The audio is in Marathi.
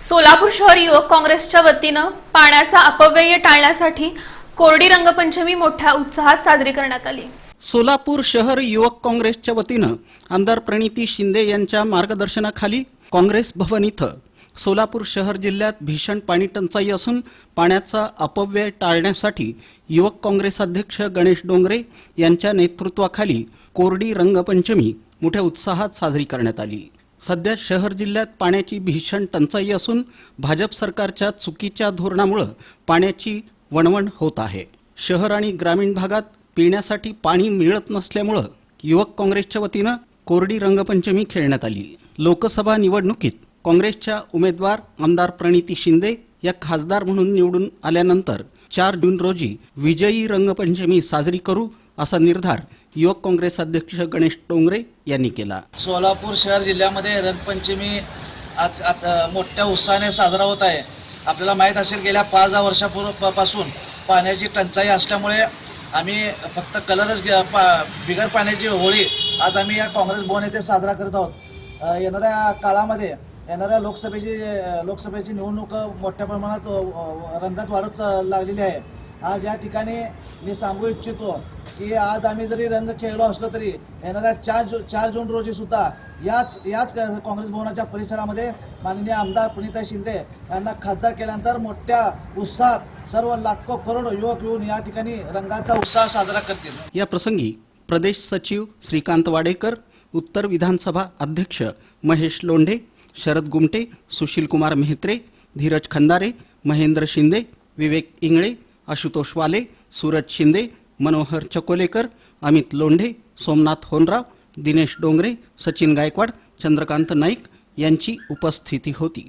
सोलापूर शहर युवक काँग्रेसच्या वतीनं पाण्याचा अपव्यय टाळण्यासाठी कोरडी रंगपंचमी मोठ्या उत्साहात साजरी करण्यात आली. सोलापूर शहर युवक काँग्रेसच्या वतीनं आमदार प्रणिती शिंदे यांच्या मार्गदर्शनाखाली काँग्रेस भवन इथं सोलापूर शहर जिल्ह्यात भीषण पाणी टंचाई असून पाण्याचा अपव्यय टाळण्यासाठी युवक काँग्रेस अध्यक्ष गणेश डोंगरे यांच्या नेतृत्वाखाली कोरडी रंगपंचमी मोठ्या उत्साहात साजरी करण्यात आली. सध्या शहर जिल्ह्यात पाण्याची भीषण टंचाई असून भाजप सरकारच्या चुकीच्या धोरणामुळं पाण्याची वणवण होत आहे. शहर आणि ग्रामीण भागात पिण्यासाठी पाणी मिळत नसल्यामुळं युवक काँग्रेसच्या वतीनं कोरडी रंगपंचमी खेळण्यात आली. लोकसभा निवडणुकीत काँग्रेसच्या उमेदवार आमदार प्रणिती शिंदे या खासदार म्हणून निवडून आल्यानंतर चार जून रोजी विजयी रंगपंचमी साजरी करू असा निर्धार युवक काँग्रेस अध्यक्ष गणेश डोंगरे यांनी केला. सोलापूर शहर जिल्ह्यामध्ये रंगपंचमी आत मोठ्या उत्साहाने साजरा होत आहे. आपल्याला माहीत असेल गेल्या पाच दहा वर्षापूर्वीपासून पाण्याची टंचाई असल्यामुळे आम्ही फक्त कलरच घे- पा बिगर पाण्याची होळी आज आम्ही या काँग्रेस भवन येथे साजरा करत आहोत. येणाऱ्या काळामध्ये येणाऱ्या लोकसभेची लोकसभेची निवडणूक मोठ्या प्रमाणात रंगात वाढत लागलेली आहे. आज या ठिकाणी मी सांगू इच्छितो की आज आम्ही जरी रंग खेळलो असलो तरी येणाऱ्या चार जू चार जून रोजी सुद्धा याच याच काँग्रेस भवनाच्या परिसरामध्ये माननीय आमदार पुनीता शिंदे यांना खासदार केल्यानंतर मोठ्या उत्साहात सर्व लाखो करोड युवक येऊन या ठिकाणी रंगाचा उत्साह साजरा करतील. या प्रसंगी प्रदेश सचिव श्रीकांत वाडेकर उत्तर विधानसभा अध्यक्ष महेश लोंढे शरद गुमटे सुशीलकुमार मेहत्रे धीरज खंदारे महेंद्र शिंदे विवेक इंगळे आशुतोष वाले सूरज शिंदे मनोहर चकोलेकर अमित लोंढे सोमनाथ होनराव दिनेश डोंगरे सचिन गायकवाड चंद्रकांत नाईक यांची उपस्थिती होती.